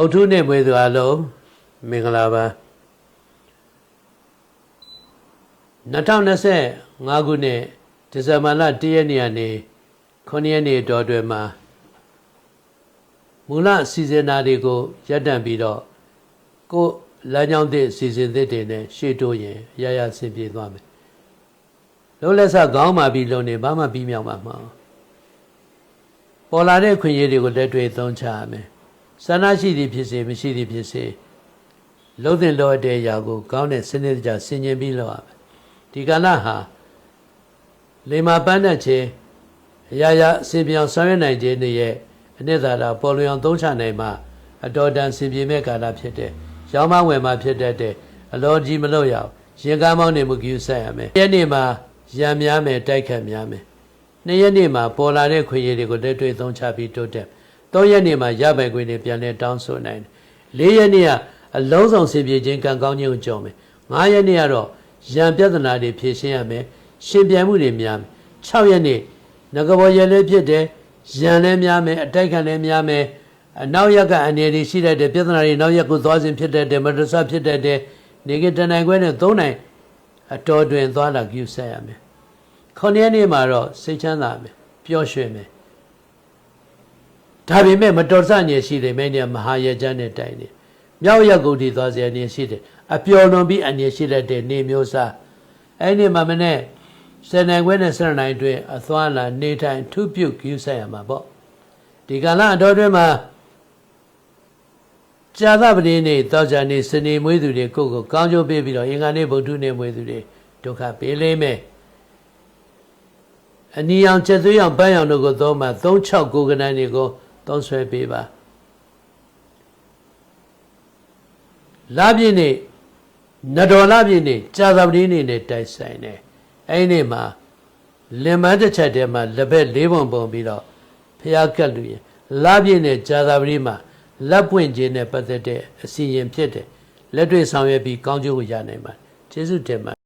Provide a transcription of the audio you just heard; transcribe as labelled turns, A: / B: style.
A: အုတ်ထုနဲ့မွေးသူအလုံးမင်္ဂလာပါ2025ခုနှစ်ဒီဇင်ဘာလ1ရက်နေ့ကနေ9ရက်နေ့တော်တွင်မှာမူလအစီအစဉ်သားတွေကိုရပ်တန့်ပြီးတော့ကိုယ်လမ်းကြောင်းသစ်အစီအစဉ်သစ်တွေနဲ့ရှေ့တိုးရင်ရရဆင်ပြေသွားမယ်လုံးလက်ဆက်ခေါင်းမာပြီးလုံနေဘာမှပြီးမြောက်မှာမဟုတ်ပေါ်လာတဲ့ခွင့်ရည်တွေကိုလက်တွေ့သုံးချရမယ် ဆန္ဒရှိသည်ဖြစ်စေမရှိသည်ဖြစ်စေလုံးတဲ့လောတဲ့အရာကိုကောင်းတဲ့စနစ်တကျဆင်ခြင်ပြီးလုပ်ရမယ်ဒီကဏ္ဍဟာလေမာပန်းတဲ့ခြင်းအရာရာအစဉ်ပြောင်ဆောင်ရွက်နိုင်ခြင်းတွေရဲ့အနှစ်သာရပေါ်လွင်အောင်သုံးချနိုင်မှအတော်တန်ဆင်ပြေမဲ့ကာလဖြစ်တဲ့ရောင်းမဝယ်မှာဖြစ်တတ်တဲ့အလောကြီးမလို့ရအောင်ရင်ကားမောင်းနေမှုကြည့်ဆက်ရမယ်။ဒီနေ့မှာရံများမယ်တိုက်ခတ်များမယ်။နေ့ရက်နေ့မှာပေါ်လာတဲ့ခွင့်ရည်တွေကိုလက်တွေ့သုံးချပြီးတိုးတက်။ သုံးရက်နေ့မှာရပိုင်ခွင့်တွေပြန်လဲတောင်းဆိုနိုင်တယ်။လေးရက်နေ့ကအလုံးစုံဆင်ပြေခြင်းကံကောင်းခြင်းကိုကြော်မယ်။ငါးရက်နေ့ကတော့ရံပြဿနာတွေဖြေရှင်းရမယ်။ရှင်ပြန်မှုတွေများမယ်။၆ရက်နေ့ငကဘောရက်လေးဖြစ်တယ်။ရံလည်းများမယ်အတိုက်ခံလည်းများမယ်။အနောက်ရက်ကအအနေတွေရှိတတ်တယ်ပြဿနာတွေနောက်ရက်ကိုသွားစဉ်ဖြစ်တတ်တယ်မဒရစဖြစ်တတ်တယ်နေကတနိုင်ခွဲနဲ့သုံးနိုင်အတော်တွင်သွားလာကြည့်ဆက်ရမယ်။ခုနှစ်ရက်နေ့မှာတော့စိတ်ချမ်းသာမယ်ပျော်ရွှင်မယ်။ ဒါပေမဲ့မတော်ဆညင်ရှိတယ်မင်းကမဟာရကြမ်းနဲ့တိုင်တယ်မြောက်ရကုတ်တီသွားစရာနေရှိတယ်အပျော်လွန်ပြီးအနေရှိတတ်တဲ့နေမျိုးစားအဲ့ဒီမှာမနဲ့စနေခွဲနဲ့စနေနိုင်တွင်အသွမ်းလာနေထိုင်ထုပြုတ်ယူဆက်ရမှာပေါ့ဒီကလအတော်တွင်မှာဇာသပတိနေ့တောဇာနေ့စနေမွေးသူတွေကိုကိုကောင်းကျိုးပေးပြီးတော့အင်္ဂါနေ့ဗုဒ္ဓနေ့မွေးသူတွေဒုက္ခပေးလိမ့်မယ်အနီရောင်ချက်သွေးရောင်ပန်းရောင်တို့ကိုသုံးမှာ369ကဏ္ဍတွေကို သုံးဆွဲပေးပါလာပြည့်နေ့နတော်လာပြည့်နေ့ကြာသပတေးနေ့နဲ့တိုက်ဆိုင်တယ်အဲ့ဒီနေ့မှာလင်မန်းတစ်ချက်တည်းမှာလက်ဘက်၄ပုံပုံပြီးတော့ဖျားကတ်လူရင်လာပြည့်နဲ့ကြာသပတေးမှာလက်ပွင့်ခြင်းနဲ့ပတ်သက်တဲ့အစီရင်ဖြစ်တယ်လက်တွေ့ဆောင်ရွက်ပြီးကောင်းကျိုးကိုရနိုင်ပါတယ်ကျေးဇူးတင်ပါ